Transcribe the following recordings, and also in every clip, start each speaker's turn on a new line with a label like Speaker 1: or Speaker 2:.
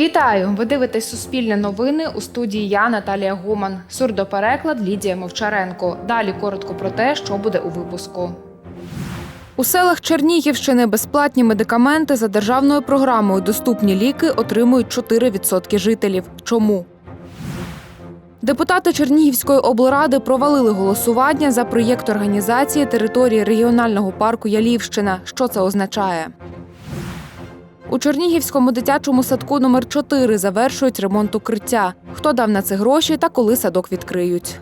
Speaker 1: Вітаю! Ви дивитесь Суспільне новини у студії я Наталія Гоман. Сурдопереклад Лідія Мовчаренко. Далі коротко про те, що буде у випуску. У селах Чернігівщини безплатні медикаменти за державною програмою Доступні ліки отримують 4% жителів. Чому? Депутати Чернігівської облради провалили голосування за проєкт організації території регіонального парку Ялівщина. Що це означає? У Чернігівському дитячому садку номер 4 завершують ремонт укриття. Хто дав на це гроші та коли садок відкриють?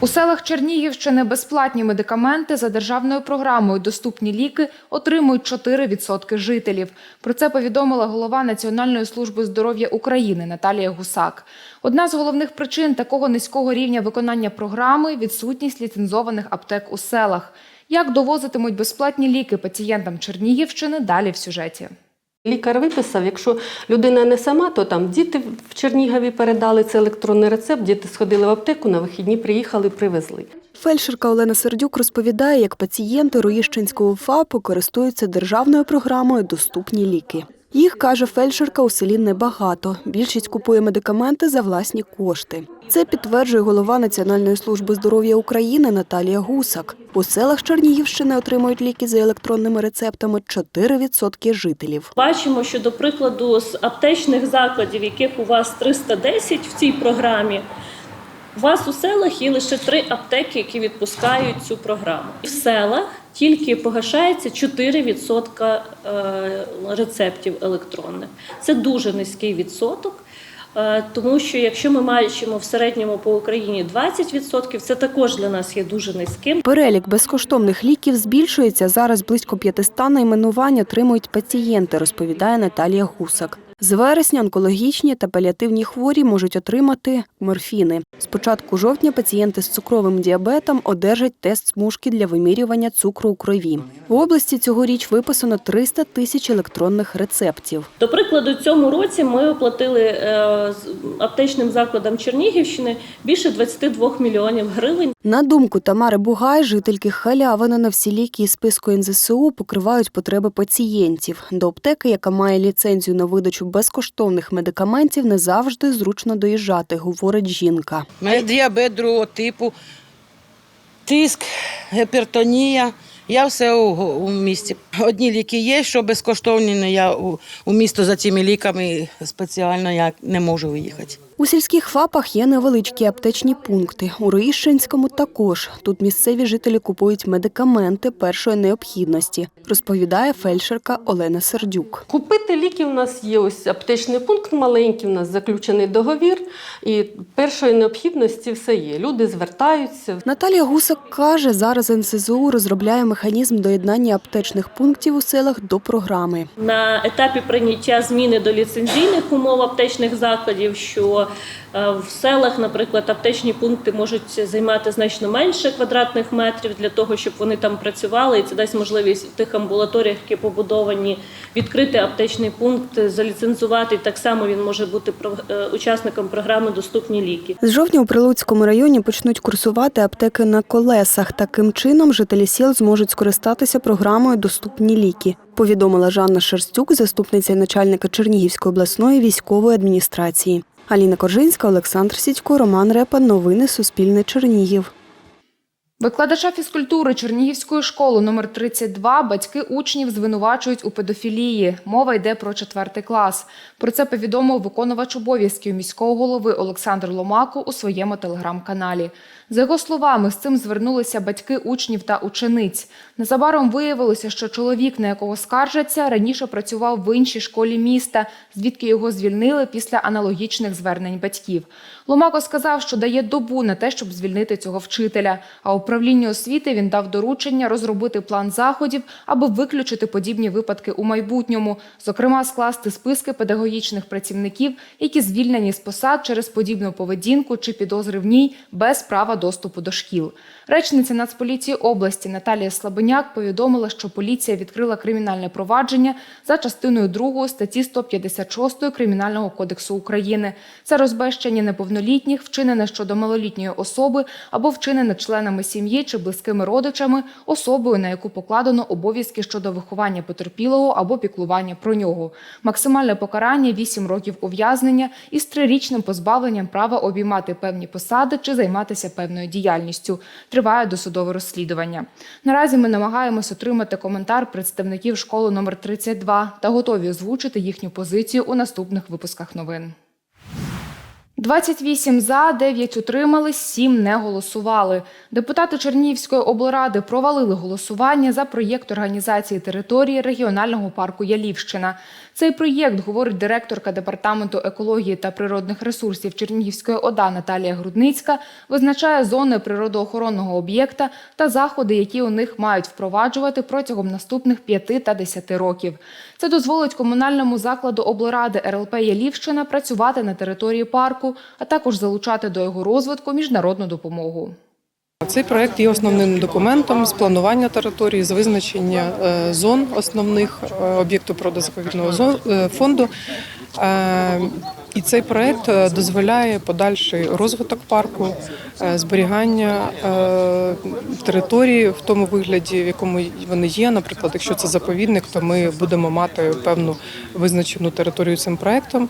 Speaker 1: У селах Чернігівщини безплатні медикаменти за державною програмою Доступні ліки отримують 4% жителів. Про це повідомила голова Національної служби здоров'я України Наталія Гусак. Одна з головних причин такого низького рівня виконання програми відсутність ліцензованих аптек у селах. Як довозитимуть безплатні ліки пацієнтам Чернігівщини далі в сюжеті.
Speaker 2: Лікар виписав, якщо людина не сама, то там діти в Чернігові передали це електронний рецепт, діти сходили в аптеку, на вихідні приїхали, привезли.
Speaker 3: Фельдшерка Олена Сердюк розповідає, як пацієнти Роїщинського ФАПу користуються державною програмою Доступні ліки. Їх, каже фельдшерка, у селі небагато. Більшість купує медикаменти за власні кошти. Це підтверджує голова Національної служби здоров'я України Наталія Гусак. У селах Чернігівщини отримують ліки за електронними рецептами 4% жителів.
Speaker 4: Бачимо, що до прикладу з аптечних закладів, яких у вас 310 в цій програмі, у вас у селах є лише три аптеки, які відпускають цю програму. В селах тільки погашається 4% е, рецептів електронних. Це дуже низький відсоток. е, Тому що якщо ми маємо в середньому по Україні 20%, це також для нас є дуже низьким.
Speaker 3: Перелік безкоштовних ліків збільшується. Зараз близько 500 найменувань отримують пацієнти, розповідає Наталія Гусак. З вересня онкологічні та паліативні хворі можуть отримати морфіни. З початку жовтня пацієнти з цукровим діабетом одержать тест смужки для вимірювання цукру у крові. В області цьогоріч виписано 300 тисяч електронних рецептів.
Speaker 4: До прикладу, цьому році ми оплатили е, аптечним закладам Чернігівщини більше 22 мільйонів гривень.
Speaker 3: На думку Тамари Бугай, жительки Халявина на всі ліки із списку НЗСУ покривають потреби пацієнтів. До аптеки, яка має ліцензію на видачу безкоштовних медикаментів, не завжди зручно доїжджати, говорить жінка.
Speaker 5: У мене діабет другого типу, тиск, гіпертонія. Я все у, у місті. Одні ліки є, що безкоштовні, але я у, у місто за цими ліками спеціально я не можу виїхати.
Speaker 3: У сільських ФАПах є невеличкі аптечні пункти. У Роїщинському також. Тут місцеві жителі купують медикаменти першої необхідності, розповідає фельдшерка Олена Сердюк.
Speaker 2: Купити ліки у нас є ось аптечний пункт маленький, у нас заключений договір, і першої необхідності все є. Люди звертаються.
Speaker 3: Наталія Гусак каже, зараз НСЗУ розробляє механізм доєднання аптечних пунктів у селах до програми.
Speaker 4: На етапі прийняття зміни до ліцензійних умов аптечних закладів, що е, в селах, наприклад, аптечні пункти можуть займати значно менше квадратних метрів для того, щоб вони там працювали, і це дасть можливість в тих амбулаторіях, які побудовані, відкрити аптечний пункт, заліцензувати. Так само він може бути е, учасником програми Доступні ліки.
Speaker 3: З жовтня у Прилуцькому районі почнуть курсувати аптеки на колесах. Таким чином жителі сіл зможуть скористатися програмою Доступні ліки. Повідомила Жанна Шерстюк, заступниця начальника Чернігівської обласної військової адміністрації. Аліна Коржинська, Олександр Сідько, Роман Репа. Новини Суспільне Чернігів.
Speaker 1: Викладача фізкультури Чернігівської школи номер 32 батьки учнів звинувачують у педофілії. Мова йде про четвертий клас. Про це повідомив виконувач обов'язків міського голови Олександр Ломако у своєму телеграм-каналі. За його словами, з цим звернулися батьки учнів та учениць. Незабаром виявилося, що чоловік, на якого скаржаться, раніше працював в іншій школі міста, звідки його звільнили після аналогічних звернень батьків. Ломако сказав, що дає добу на те, щоб звільнити цього вчителя. А управлінню освіти він дав доручення розробити план заходів, аби виключити подібні випадки у майбутньому, зокрема скласти списки педагогічних працівників, які звільнені з посад через подібну поведінку чи підозри в ній без права доступу до шкіл. Речниця Нацполіції області Наталія Слабеняк повідомила, що поліція відкрила кримінальне провадження за частиною 2 статті 156 Кримінального кодексу України. Це розбещення неповнолітніх, вчинене щодо малолітньої особи або вчинене членами сім'ї чи близькими родичами, особою, на яку покладено обов'язки щодо виховання потерпілого або піклування про нього. Максимальне покарання 8 років ув'язнення із трирічним позбавленням права обіймати певні посади чи займатися певною діяльністю. Триває досудове розслідування. Наразі ми намагаємось отримати коментар представників школи номер 32 та готові озвучити їхню позицію у наступних випусках новин. 28 за, 9 утримались, 7 не голосували. Депутати Чернігівської облради провалили голосування за проєкт організації території регіонального парку Ялівщина. Цей проєкт, говорить директорка департаменту екології та природних ресурсів Чернігівської ОДА Наталія Грудницька, визначає зони природоохоронного об'єкта та заходи, які у них мають впроваджувати протягом наступних 5 та 10 років. Це дозволить комунальному закладу облради РЛП Ялівщина працювати на території парку, а також залучати до його розвитку міжнародну допомогу.
Speaker 6: Цей проект є основним документом з планування території, з визначення е, зон основних е, об'єкту природозаповідного зо- е, фонду. І цей проект дозволяє подальший розвиток парку, зберігання території в тому вигляді, в якому вони є. Наприклад, якщо це заповідник, то ми будемо мати певну визначену територію цим проектом,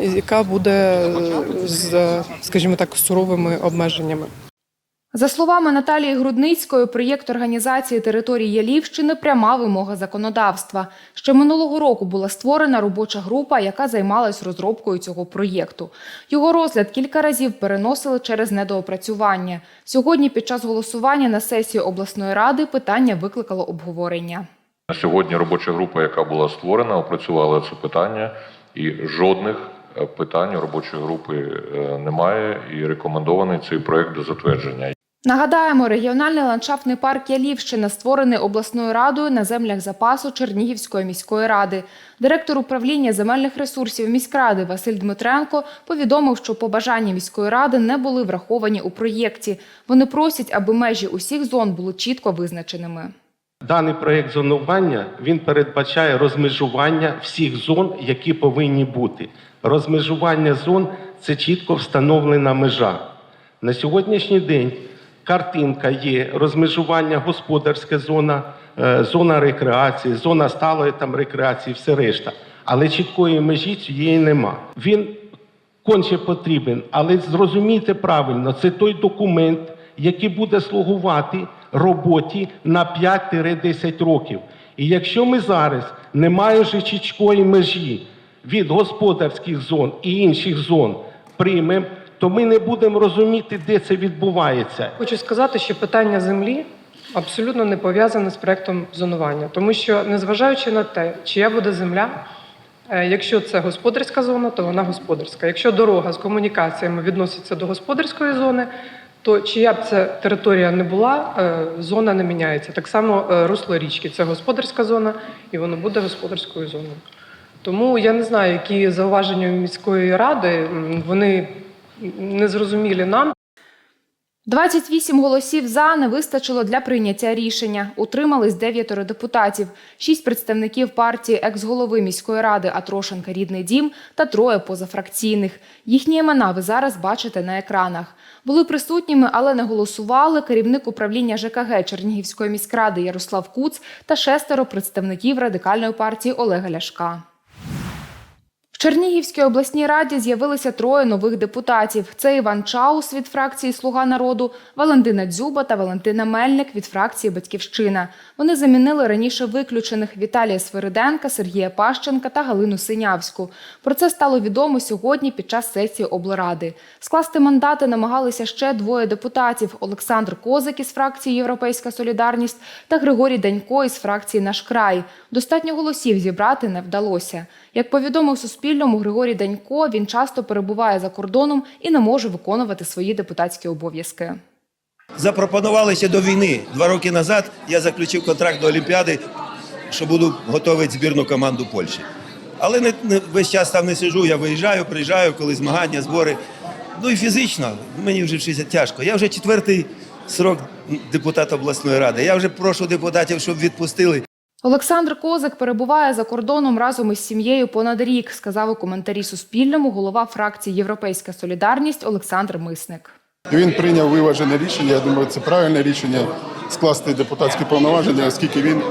Speaker 6: яка буде з, скажімо так, суровими обмеженнями.
Speaker 1: За словами Наталії Грудницької, проєкт організації території Ялівщини пряма вимога законодавства. Ще минулого року була створена робоча група, яка займалась розробкою цього проєкту. Його розгляд кілька разів переносили через недоопрацювання. Сьогодні, під час голосування на сесії обласної ради, питання викликало обговорення.
Speaker 7: На сьогодні робоча група, яка була створена, опрацювала це питання, і жодних е, питань робочої групи е, немає. І рекомендований цей проект до затвердження.
Speaker 1: Нагадаємо, регіональний ландшафтний парк Ялівщина створений обласною радою на землях запасу Чернігівської міської ради. Директор управління земельних ресурсів міськради Василь Дмитренко повідомив, що побажання міської ради не були враховані у проєкті. Вони просять, аби межі усіх зон були чітко визначеними.
Speaker 8: Даний проєкт зонування він передбачає розмежування всіх зон, які повинні бути. Розмежування зон це чітко встановлена межа. На сьогоднішній день картинка є розмежування господарська зона, е, зона рекреації, зона сталої там рекреації, все решта. Але чіткої межі цієї нема. Він конче потрібен, але зрозумійте правильно, це той документ, який буде слугувати роботі на 5-10 років. І якщо ми зараз не маючи чіткої межі від господарських зон і інших зон приймемо, то ми не будемо розуміти, де це відбувається.
Speaker 6: Хочу сказати, що питання землі абсолютно не пов'язане з проектом зонування, тому що незважаючи на те, чия буде земля, е, якщо це господарська зона, то вона господарська. Якщо дорога з комунікаціями відноситься до господарської зони, то чия б це територія не була, е, зона не міняється. Так само е, русло річки це господарська зона, і воно буде господарською зоною. Тому я не знаю, які зауваження міської ради, вони незрозумілі нам.
Speaker 1: 28 голосів за не вистачило для прийняття рішення. Утримались дев'ятеро депутатів, шість представників партії екс-голови міської ради Атрошенка Рідний дім та троє позафракційних. Їхні імена ви зараз бачите на екранах. Були присутніми, але не голосували керівник управління ЖКГ Чернігівської міськради Ярослав Куц та шестеро представників радикальної партії Олега Ляшка. Чернігівській обласній раді з'явилися троє нових депутатів. Це Іван Чаус від фракції Слуга народу, Валентина Дзюба та Валентина Мельник від фракції Батьківщина. Вони замінили раніше виключених Віталія Свириденка, Сергія Пащенка та Галину Синявську. Про це стало відомо сьогодні під час сесії облради. Скласти мандати намагалися ще двоє депутатів: Олександр Козик із фракції Європейська Солідарність та Григорій Данько із фракції Наш край. Достатньо голосів зібрати не вдалося. Як повідомив Суспільному Григорій Данько, він часто перебуває за кордоном і не може виконувати свої депутатські обов'язки.
Speaker 9: Запропонували ще до війни. Два роки назад я заключив контракт до Олімпіади, що буду готувати збірну команду Польщі. Але не, не весь час там не сиджу, я виїжджаю, приїжджаю, коли змагання, збори. Ну і фізично, мені вже вчитися тяжко. Я вже четвертий срок депутата обласної ради. Я вже прошу депутатів, щоб відпустили.
Speaker 1: Олександр Козик перебуває за кордоном разом із сім'єю понад рік, сказав у коментарі Суспільному голова фракції Європейська Солідарність Олександр Мисник.
Speaker 10: Він прийняв виважене рішення. Я думаю, це правильне рішення скласти депутатські повноваження, оскільки він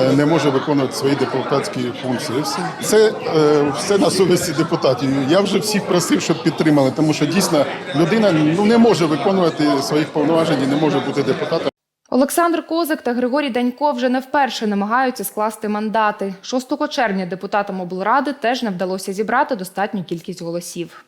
Speaker 10: е, не може виконувати свої депутатські функції. Це е, все на совісті депутатів. Я вже всіх просив, щоб підтримали, тому що дійсно людина ну не може виконувати своїх повноважень, і не може бути депутатом.
Speaker 1: Олександр Козак та Григорій Данько вже не вперше намагаються скласти мандати. 6 червня депутатам облради теж не вдалося зібрати достатню кількість голосів.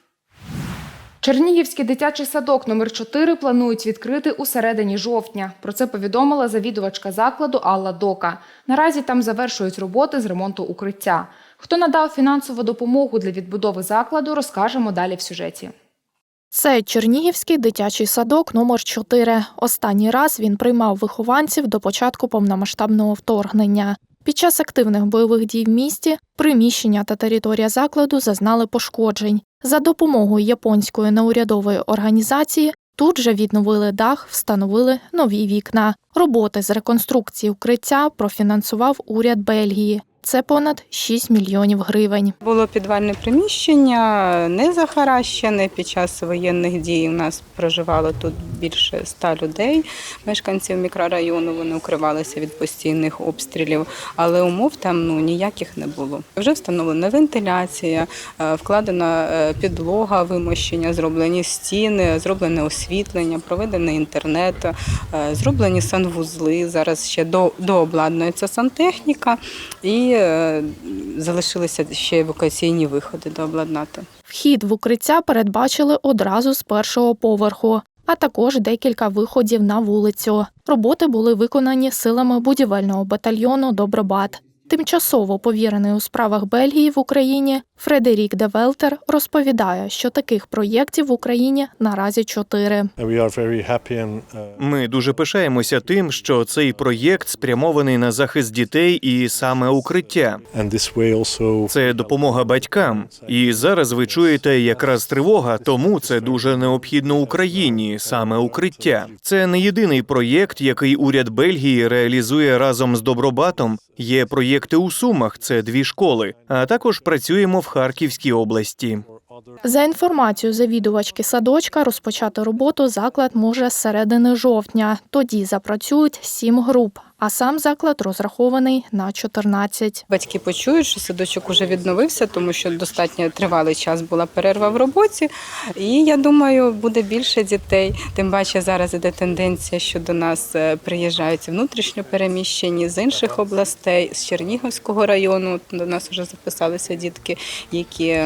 Speaker 1: Чернігівський дитячий садок номер 4 планують відкрити у середині жовтня. Про це повідомила завідувачка закладу Алла Дока. Наразі там завершують роботи з ремонту укриття. Хто надав фінансову допомогу для відбудови закладу, розкажемо далі в сюжеті.
Speaker 11: Це Чернігівський дитячий садок номер 4 Останній раз він приймав вихованців до початку повномасштабного вторгнення. Під час активних бойових дій в місті приміщення та територія закладу зазнали пошкоджень. За допомогою японської неурядової організації тут же відновили дах, встановили нові вікна. Роботи з реконструкції укриття профінансував уряд Бельгії. Це понад 6 мільйонів гривень.
Speaker 12: Було підвальне приміщення, не захаращене. Під час воєнних дій у нас проживало тут більше ста людей, мешканців мікрорайону. Вони укривалися від постійних обстрілів, але умов там ну ніяких не було. Вже встановлена вентиляція, е, вкладена е, підлога, вимощення, зроблені стіни, зроблене освітлення, проведений інтернет, е, зроблені санвузли. Зараз ще до, дообладнується сантехніка і е, залишилися ще евакуаційні виходи дообладнати.
Speaker 11: Вхід в укриття передбачили одразу з першого поверху, а також декілька виходів на вулицю. Роботи були виконані силами будівельного батальйону Добробат. Тимчасово повірений у справах Бельгії в Україні Фредерік Девелтер розповідає, що таких проєктів в Україні наразі чотири.
Speaker 13: Ми дуже пишаємося тим, що цей проєкт спрямований на захист дітей і саме укриття. Це допомога батькам. І зараз ви чуєте якраз тривога, тому це дуже необхідно Україні, саме укриття. Це не єдиний проєкт, який уряд Бельгії реалізує разом з Добробатом. Є проєкти у Сумах, це дві школи. А також працюємо в Харківській області.
Speaker 11: За інформацією завідувачки садочка, розпочати роботу заклад може з середини жовтня. Тоді запрацюють сім груп, а сам заклад розрахований на 14.
Speaker 12: Батьки почують, що садочок уже відновився, тому що достатньо тривалий час була перерва в роботі. І я думаю, буде більше дітей. Тим паче зараз іде тенденція, що до нас е, приїжджають внутрішньо переміщені з інших областей, з Чернігівського району. До нас вже записалися дітки, які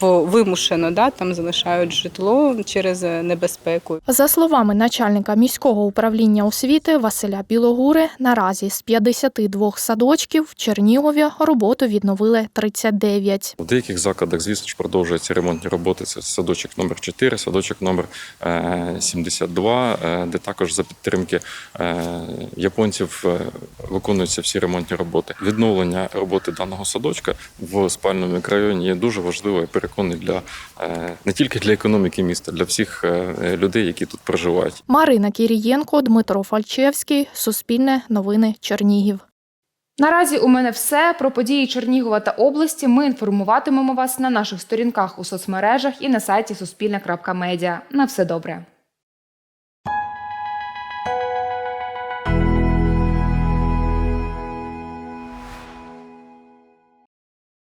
Speaker 12: вимушено да, там залишають житло через е, небезпеку.
Speaker 11: За словами начальника міського управління освіти Василя Білогури, наразі з 52 садочків в Чернігові роботу відновили 39.
Speaker 14: В деяких закладах, звісно ж, продовжуються ремонтні роботи. Це садочок номер 4, садочок номер е, 72, е, де також за підтримки е, японців е, виконуються всі ремонтні роботи. Відновлення роботи даного садочка в спальному мікрорайоні є дуже важливо і переконаний для е, не тільки для економіки міста, для всіх е, людей, які тут проживають.
Speaker 11: Марина Кірієнко, Дмитро Фальчевський, Суспільне новини Чернігів.
Speaker 1: Наразі у мене все. Про події Чернігова та області ми інформуватимемо вас на наших сторінках у соцмережах і на сайті Суспільне.Медіа. На все добре.